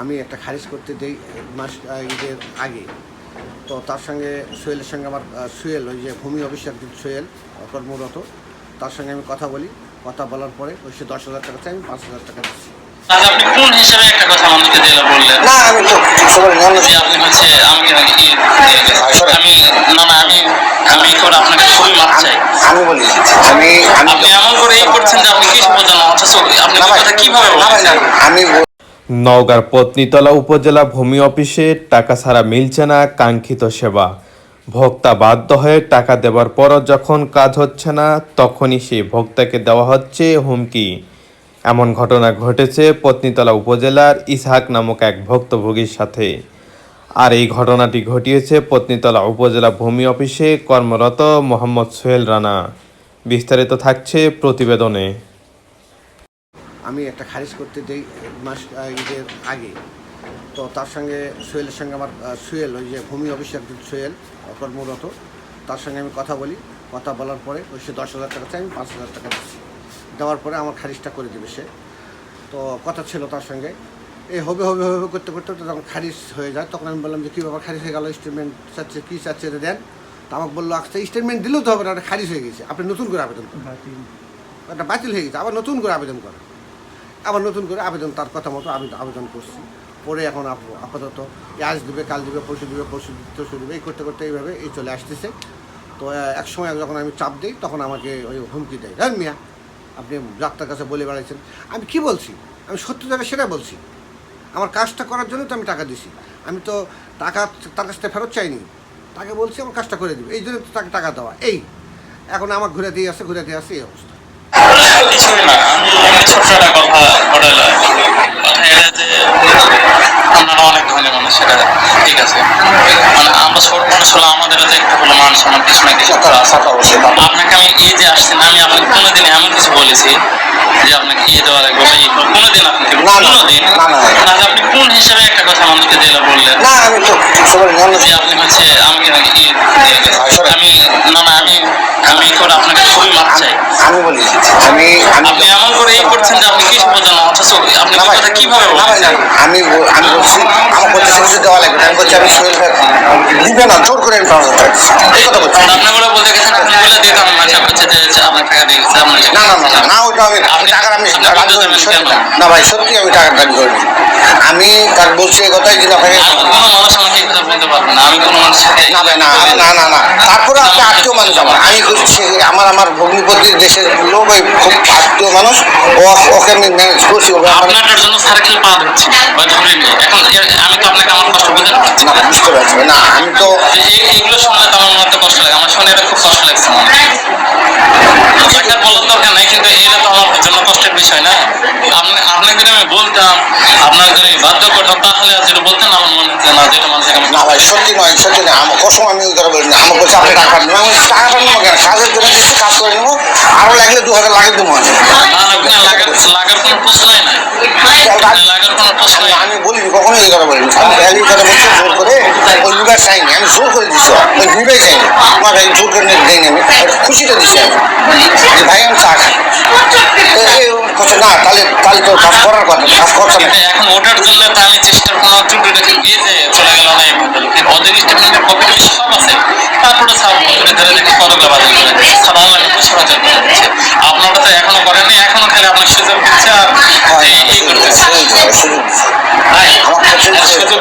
আমি একটা খারিজ করতে দেই মাস ঈদের আগে। তো তার সঙ্গে সোহেলের সঙ্গে আমার সোহেল ওই যে ভূমি অফিসার সোহেল কর্মরত। তার সঙ্গে আমি কথা বলি। কথা বলার পরে ওই সে দশ হাজার টাকা চাই আমি পাঁচ হাজার টাকা দিচ্ছি। আপনি কোন হিসাবে একটা কথা দিলে বললেন? না আমি তো যে আপনি হচ্ছে আমাকে নাকি আমি না না আমি আমি করে আপনাকে খুবই মাপ চাই। আমি বলি আমি আমি আপনি এমন করে ই করছেন যে আপনি কিছু বোঝেন না অথচ আপনি কথা কীভাবে বলছেন? আমি নওগাঁর পত্নীতলা উপজেলা ভূমি অফিসে টাকা ছাড়া মিলছে না কাঙ্ক্ষিত সেবা। ভোক্তা বাধ্য হয়ে টাকা দেওয়ার পরও যখন কাজ হচ্ছে না, তখনই সেই ভোক্তাকে দেওয়া হচ্ছে হুমকি। এমন ঘটনা ঘটেছে পত্নীতলা উপজেলার ইসহাক নামক এক ভুক্তভোগীর সাথে। আর এই ঘটনাটি ঘটিয়েছে পত্নীতলা উপজেলা ভূমি অফিসে কর্মরত মোহাম্মদ সোহেল রানা। বিস্তারিত থাকছে প্রতিবেদনে। আমি একটা খারিজ করতে দেই মাস ঈদের আগে। তো তার সঙ্গে সোহেলের সঙ্গে আমার সোহেল ওই যে ভূমি অফিসে একজন সোহেল কর্মরত তার সঙ্গে আমি কথা বলি। কথা বলার পরে ওই সে দশ হাজার টাকা চাই আমি পাঁচ হাজার টাকা দিচ্ছি। দেওয়ার পরে আমার খারিজটা করে দেবে সে। তো কথা ছিল তার সঙ্গে। এই হবে হবে হবে করতে করতে তো যখন খারিজ হয়ে যায় তখন আমি বললাম যে কী ব্যাপার? খারিজ হয়ে গেল স্টেটমেন্ট চাচ্ছে কী চাচ্ছে এটা দেন। তো আমাকে বলল আচ্ছা স্টেটমেন্ট দিলেও তো হবে না ওটা খারিজ হয়ে গেছে। আপনি নতুন করে আবেদন করুন। ওটা বাতিল হয়ে গেছে আবার নতুন করে আবেদন করেন। আবার নতুন করে আবেদন, তার কথা মতো আমি আবেদন করছি। পরে এখন আপাতত আজ দিবে, কাল দিবে, পরশু দিবে, পরশু তরশু দিবে, এই করতে করতে এইভাবে এই চলে আসতেছে। তো এক সময় যখন আমি চাপ দিই, তখন আমাকে ওই হুমকি দেয় হ্যাঁ মিয়া, আপনি ডাক্তার কাছে বলে বেড়াইছেন। আমি কি বলছি? আমি সত্যি জায়গায় সেটা বলছি। আমার কাজটা করার জন্য তো আমি টাকা দিছি। আমি তো টাকা, তার কাছ থেকে ফেরত চাইনি। তাকে বলছি, আমার কাজটা করে দিবে। এই জন্য তো তাকে টাকা দেওয়া। এই, এখন আমার ঘুরে দিয়ে আসে ঘুরে দিয়ে আসে এই অবস্থা ছোট্ট একটা কথা এটা যে আপনারা অনেক ধনী মানুষ সেটা ঠিক আছে মানে আমরা ছোট মানুষ হলো আমাদের তো একটু হলো মান সম্মান কিছু না কিছু কথা বলছি আপনাকে আমি এই যে আসছেন আমি আপনাকে কোনোদিন এমন কিছু বলেছি যে আপনাকে ইয়ে দেওয়া লাগবে বা ই করব। কোনোদিন আপনাকে কোনোদিন না। আপনি কোন হিসাবে একটা কথা মানুষকে দিলে বললেন না আমি তো যে আপনি হচ্ছে আমাকে নাকি দিয়ে গেছেন। আমি না না আমি আমি করে চাই আমি বলি। আমি আমি আপনি এমন করে এই করছেন যে আপনি কিছু বোঝেন না অথচ আপনি কথা কীভাবে না ভাই, না, আমি আমি বলছি আমার বলতেছে কিছু দেওয়া লাগবে আমি বলছি আমি সোহেল দিবে না জোর করে আমি। এই কথা বলছি। আপনি বলে বলতে গেছেন আপনি বলে দিতাম মাঝে হচ্ছে যে যে আপনার টাকা দিয়ে গেছে আপনার না না না না, না ওটা আমি আপনি টাকার আমি আপনি দাবি বলতে করিনি, দেবেন সত্যি কেন? না। না ভাই সত্যি আমি টাকার দাবি করিনি। আমি তার বলছি এই কথাই আপনাকে কোনো মানুষ আমাকে কথা বলতে পারবে না। আমি কোনো মানুষের না ভাই না আমি আমার আমার ভগ্নিপতির দেশের লোক ওই খুব আত্মীয় মানুষ ও ওকে আমি ম্যানেজ করছি ওকে আমার জন্য সার্কেল পা দিচ্ছি বা ধরে নিই এখন আমি তো আপনাকে আমার কষ্ট বুঝতে পারছি না বুঝতে পারছি না আমি তো এইগুলো শুনলে তো আমার মধ্যে কষ্ট লাগে আমার শুনে এটা খুব কষ্ট লাগছে আমার। বলার দরকার নাই কিন্তু এটা তো আমার জন্য কষ্টের বিষয় না। আপনি আপনাকে যদি আমি বলতাম আপনাকে যদি বাধ্য করতাম তাহলে আর যেটা বলতেন আমার মনে হচ্ছে না যেটা মানুষকে আমি না ভাই সত্যি নয় সত্যি না আমার কসম আমি ওই কথা বলি না আমার বলছে আপনি টাকা টাকা কাজের জন্য দিচ্ছি কাজ করে নেব। আরও লাগলে দু হাজার লাগে দেবো আমি। বলি কখনো এই কথা বলিনি। আমি ভ্যালি কথা বলছি জোর করে ওই বিভাগ চাইনি আমি জোর করে দিচ্ছি ওই বিভাগ চাইনি আমার ভাই জোর করে দেয়নি আমি। খুশিতে দিচ্ছি আমি। ভাই, আমি চা খাই। না, তাহলে তাহলে তো কাজ করার কথা। কাজ করছে এখন ওটার জন্য তো আমি চেষ্টার কোনো ত্রুটি ভাই, দেন সুযোগ